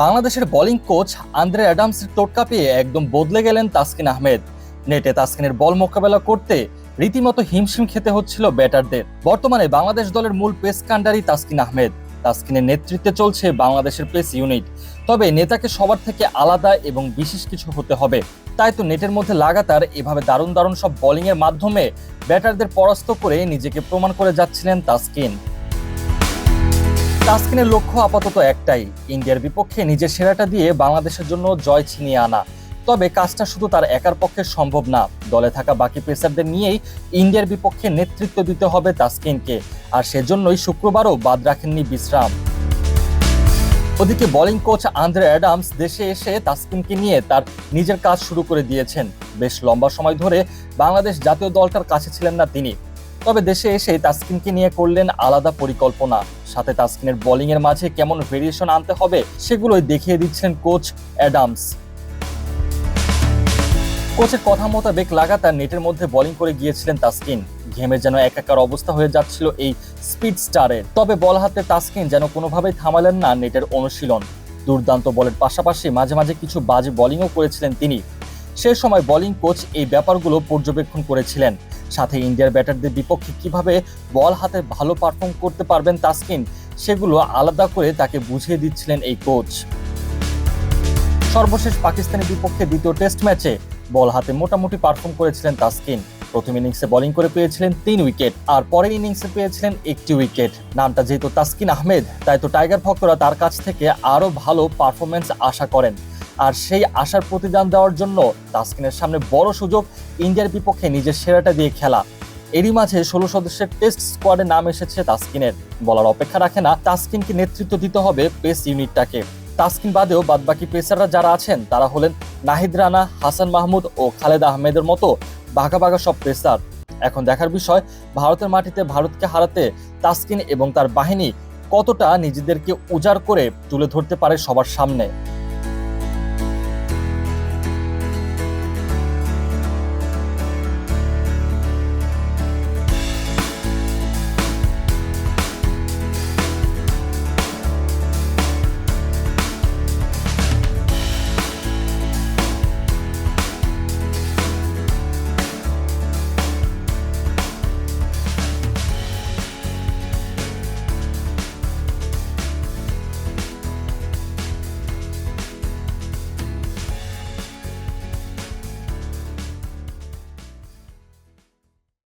বাংলাদেশের bowling coach Andre অ্যাডামসের টোটকা পেয়ে একদম বদলে গেলেন তাসকিন আহমেদ। নেটে তাসকিনের বল মোকাবেলা করতে রীতিমতো হিমশিম খেতে হচ্ছিল ব্যাটারদের। বর্তমানে বাংলাদেশ দলের মূল পেস কান্ডারি তাসকিন আহমেদ। তাসকিনের নেতৃত্বে চলছে বাংলাদেশের পেস ইউনিট তবে নেতাকে সবার থেকে আলাদা এবং বিশেষ কিছু হতে হবে। তাই তো নেটের মধ্যে লাগাতার এভাবে দারুণ দারুণ সব বোলিংয়ের মাধ্যমে ব্যাটারদের পরাস্ত করে নিজেকে প্রমাণ করে যাচ্ছিলেন তাসকিন। তাসকিনের লক্ষ্য আপাতত একটাই, ইন্ডিয়ার বিপক্ষে নিজের সেরাটা দিয়ে বাংলাদেশের জন্য জয় ছিনিয়ে আনা। তবে কাজটা শুধু তার একার পক্ষে সম্ভব না, দলে থাকা বাকি পেসারদের নিয়েই ইন্ডিয়ার বিপক্ষে নেতৃত্ব দিতে হবে তাসকিনকে আর সেজন্যই শুক্রবারও বাদ রাখেননি বিশ্রাম। ওদিকে বোলিং কোচ আন্দ্রে অ্যাডামস দেশে এসে তাসকিনকে নিয়ে তার নিজের কাজ শুরু করে দিয়েছেন। বেশ লম্বা সময় ধরে বাংলাদেশ জাতীয় দলটার কাছে ছিলেন না তিনি। তবে দেশে এসে তাসকিনকে নিয়ে করলেন আলাদা পরিকল্পনা। সাথে তাসকিনের বোলিং এর মাঝে কেমন ভেরিয়েশন আনতে হবে সেগুলোই দেখিয়ে দিচ্ছেন কোচ অ্যাডামস। কোচের কথা মোতাবেক লাগাতার নেটের মধ্যে বোলিং করে গিয়েছিলেন তাসকিন। ঘেমে যেন একাকার অবস্থা হয়ে যাচ্ছিল এই স্পিড স্টারের তবে বল হাতে তাসকিন যেন কোনোভাবেই থামালেন না নেটের অনুশীলন। দুর্দান্ত বলের পাশাপাশি মাঝে মাঝে কিছু বাজে বোলিংও করেছিলেন তিনি। সে সময় বোলিং কোচ এই ব্যাপারগুলো পর্যবেক্ষণ করেছিলেন। সাথে ইন্ডিয়ার ব্যাটারদের বিপক্ষে কীভাবে বল হাতে ভালো পারফর্ম করতে পারবেন তাসকিন, সেগুলো আলাদা করে তাকে বুঝিয়ে দিচ্ছিলেন এই কোচ সর্বশেষ পাকিস্তানের বিপক্ষে দ্বিতীয় টেস্ট ম্যাচে বল হাতে মোটামুটি পারফর্ম করেছিলেন তাসকিন। প্রথম ইনিংসে বোলিং করে পেয়েছিলেন তিন উইকেট আর পরের ইনিংসে পেয়েছিলেন একটি উইকেট নামটা যেহেতু তাসকিন আহমেদ, তাই তো টাইগার ভক্তরা তার কাছ থেকে আরও ভালো পারফরমেন্স আশা করেন। আর সেই আশার প্রতিদান দেওয়ার জন্য তাসকিনের সামনে বড় সুযোগ ইন্ডিয়ার বিপক্ষে নিজের সেরাটা দিয়ে খেলা। এরই মাঝে ষোলো সদস্যের টেস্ট স্কোয়াডে নাম এসেছে তাসকিনের। বলার অপেক্ষা রাখে না, তাসকিনকে নেতৃত্ব দিতে হবে পেস ইউনিটটাকে। তাসকিন বাদেও বাদবাকি পেসাররা যারা আছেন, তারা হলেন নাহিদ রানা, হাসান মাহমুদ ও খালেদ আহমেদের মতো বাঘা বাঘা সব পেসার। এখন দেখার বিষয়, ভারতের মাটিতে ভারতকে হারাতে তাসকিন এবং তার বাহিনী কতটা নিজেদেরকে উজাড় করে তুলে ধরতে পারে সবার সামনে?